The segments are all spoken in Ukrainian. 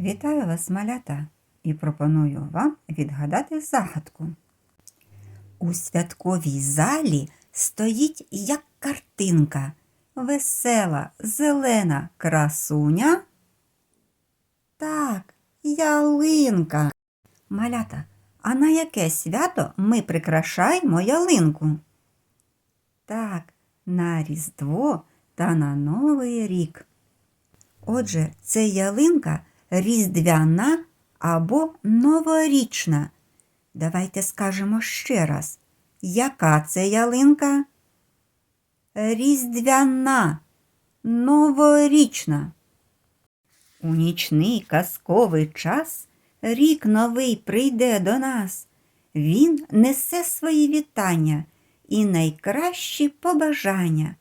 Вітаю вас, малята, і пропоную вам відгадати загадку. У святковій залі стоїть як картинка, весела, зелена красуня. Так, ялинка. Малята, а на яке свято ми прикрашаємо ялинку? Так, на Різдво та на Новий рік. Отже, це ялинка різдвяна або новорічна. Давайте скажемо ще раз, яка це ялинка? Різдвяна, новорічна. У нічний казковий час рік новий прийде до нас. Він несе свої вітання і найкращі побажання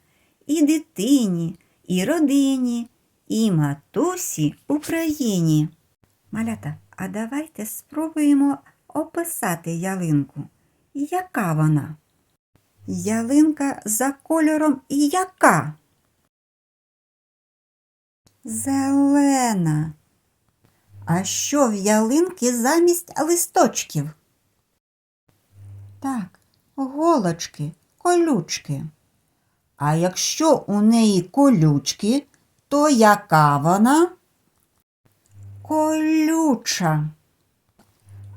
і дитині, і родині, і матусі Україні. Малята, а давайте спробуємо описати ялинку. Яка вона? Ялинка за кольором яка? Зелена. А що в ялинки замість листочків? Так, голочки, колючки. А якщо у неї колючки, то яка вона? Колюча.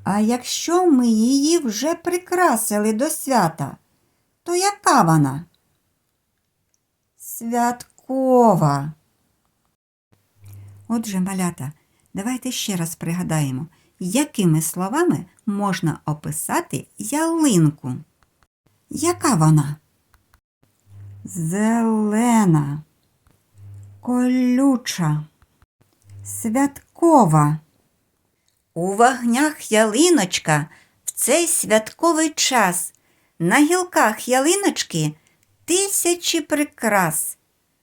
А якщо ми її вже прикрасили до свята, то яка вона? Святкова. Отже, малята, давайте ще раз пригадаємо, якими словами можна описати ялинку. Яка вона? Зелена, колюча, святкова. У вогнях ялиночка в цей святковий час. На гілках ялиночки тисячі прикрас.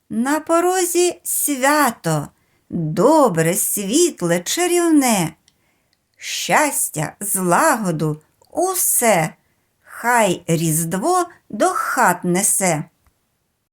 На порозі свято, добре, світле, чарівне. Щастя, злагоду, усе, хай різдво до хат несе.